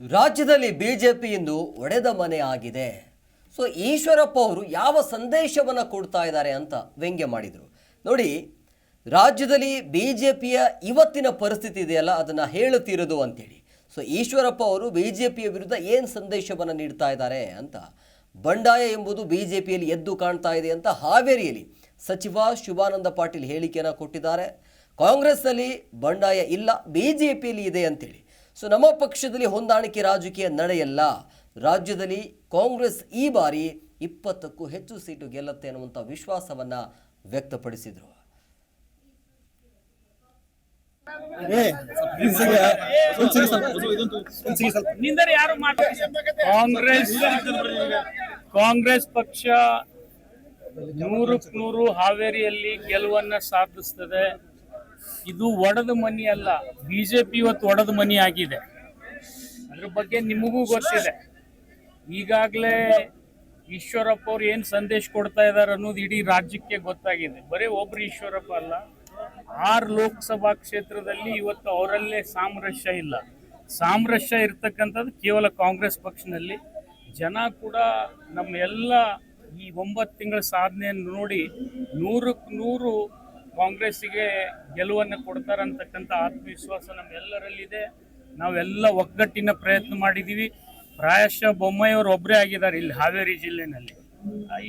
ರಾಜ್ಯದಲ್ಲಿ ಬಿಜೆಪಿ ಇಂದು ಒಡೆದ ಮನೆ ಆಗಿದೆ. ಸೊ, ಈಶ್ವರಪ್ಪ ಅವರು ಯಾವ ಸಂದೇಶವನ್ನು ಕೊಡ್ತಾ ಇದ್ದಾರೆ ಅಂತ ವ್ಯಂಗ್ಯ ಮಾಡಿದರು. ನೋಡಿ, ರಾಜ್ಯದಲ್ಲಿ ಬಿ ಜೆ ಪಿಯ ಇವತ್ತಿನ ಪರಿಸ್ಥಿತಿ ಇದೆಯಲ್ಲ, ಅದನ್ನು ಹೇಳುತ್ತಿರೋದು ಅಂತೇಳಿ. ಸೊ, ಈಶ್ವರಪ್ಪ ಅವರು ಬಿ ಜೆ ಪಿಯ ವಿರುದ್ಧ ಏನು ಸಂದೇಶವನ್ನು ನೀಡ್ತಾ ಇದ್ದಾರೆ ಅಂತ. ಬಂಡಾಯ ಎಂಬುದು ಬಿ ಜೆ ಪಿಯಲ್ಲಿ ಎದ್ದು ಕಾಣ್ತಾ ಇದೆ ಅಂತ ಹಾವೇರಿಯಲ್ಲಿ ಸಚಿವ ಶಿವಾನಂದ ಪಾಟೀಲ್ ಹೇಳಿಕೆಯನ್ನು ಕೊಟ್ಟಿದ್ದಾರೆ. ಕಾಂಗ್ರೆಸ್ನಲ್ಲಿ ಬಂಡಾಯ ಇಲ್ಲ ಬಿ ಜೆ ಪಿಯಲ್ಲಿ ಇದೆ ಅಂತೇಳಿ. ಸೊ ನಮ್ಮ ಪಕ್ಷದಲ್ಲಿ ಹೊಂದಾಣಿಕೆ ರಾಜಕೀಯ ನಡೆಯಲ್ಲ. ರಾಜ್ಯದಲ್ಲಿ ಕಾಂಗ್ರೆಸ್ ಈ ಬಾರಿ ಇಪ್ಪತ್ತಕ್ಕೂ ಹೆಚ್ಚು ಸೀಟು ಗೆಲ್ಲುತ್ತೆ ಅನ್ನುವಂಥ ವಿಶ್ವಾಸವನ್ನು ವ್ಯಕ್ತಪಡಿಸಿದರು. ಕಾಂಗ್ರೆಸ್ ಕಾಂಗ್ರೆಸ್ ಪಕ್ಷ ನೂರಕ್ಕೆ ನೂರು ಹಾವೇರಿಯಲ್ಲಿ ಗೆಲುವನ್ನ ಸಾಧಿಸ್ತದೆ. ಇದು ಒಡೆದ ಮನಿ ಅಲ್ಲ. ಬಿಜೆಪಿ ಇವತ್ತು ಒಡೆದ ಮನಿ ಆಗಿದೆ. ಅದ್ರ ಬಗ್ಗೆ ನಿಮಗೂ ಗೊತ್ತಿದೆ. ಈಗಾಗಲೇ ಈಶ್ವರಪ್ಪ ಅವ್ರು ಏನು ಸಂದೇಶ ಕೊಡ್ತಾ ಇದಾರೆ ಅನ್ನೋದು ಇಡೀ ರಾಜ್ಯಕ್ಕೆ ಗೊತ್ತಾಗಿದೆ. ಬರೀ ಒಬ್ರು ಈಶ್ವರಪ್ಪ ಅಲ್ಲ, ಆರು ಲೋಕಸಭಾ ಕ್ಷೇತ್ರದಲ್ಲಿ ಇವತ್ತು ಅವರಲ್ಲೇ ಸಾಮರಸ್ಯ ಇಲ್ಲ. ಸಾಮರಸ್ಯ ಇರ್ತಕ್ಕಂಥದ್ದು ಕೇವಲ ಕಾಂಗ್ರೆಸ್ ಪಕ್ಷದಲ್ಲಿ. ಜನ ಕೂಡ ನಮ್ಮ ಎಲ್ಲ ಈ ಒಂಬತ್ತು ತಿಂಗಳ ಸಾಧನೆಯನ್ನು ನೋಡಿ ನೂರಕ್ಕೆ ನೂರು ಕಾಂಗ್ರೆಸ್ಸಿಗೆ ಗೆಲುವನ್ನು ಕೊಡ್ತಾರಂತಕ್ಕಂಥ ಆತ್ಮವಿಶ್ವಾಸ ನಮ್ಮೆಲ್ಲರಲ್ಲಿದೆ. ನಾವೆಲ್ಲ ಒಗ್ಗಟ್ಟಿನ ಪ್ರಯತ್ನ ಮಾಡಿದ್ದೀವಿ. ಪ್ರಾಯಶಃ ಬೊಮ್ಮಾಯಿಯವರು ಒಬ್ಬರೇ ಆಗಿದ್ದಾರೆ ಇಲ್ಲಿ ಹಾವೇರಿ ಜಿಲ್ಲೆನಲ್ಲಿ.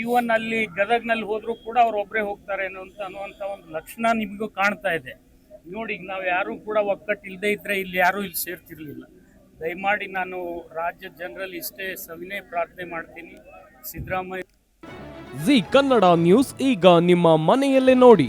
ಈವನ್ ಅಲ್ಲಿ ಗದಗ್ನಲ್ಲಿ ಹೋದರೂ ಕೂಡ ಅವ್ರು ಒಬ್ಬರೇ ಹೋಗ್ತಾರೆ ಅನ್ನುವಂತ ಅನ್ನುವಂಥ ಒಂದು ಲಕ್ಷಣ ನಿಮಗೂ ಕಾಣ್ತಾ ಇದೆ. ನೋಡಿ ನಾವು ಯಾರು ಕೂಡ ಒಗ್ಗಟ್ಟು ಇಲ್ಲದೆ ಇದ್ರೆ ಇಲ್ಲಿ ಯಾರೂ ಇಲ್ಲಿ ಸೇರ್ತಿರ್ಲಿಲ್ಲ. ದಯಮಾಡಿ ನಾನು ರಾಜ್ಯ ಜನರಲ್ಲಿ ಇಷ್ಟೇ ಸವಿನೇ ಪ್ರಾರ್ಥನೆ ಮಾಡ್ತೀನಿ. ಸಿದ್ದರಾಮಯ್ಯ ಜಿ ಕನ್ನಡ ನ್ಯೂಸ್ ಈಗ ನಿಮ್ಮ ಮನೆಯಲ್ಲೇ ನೋಡಿ.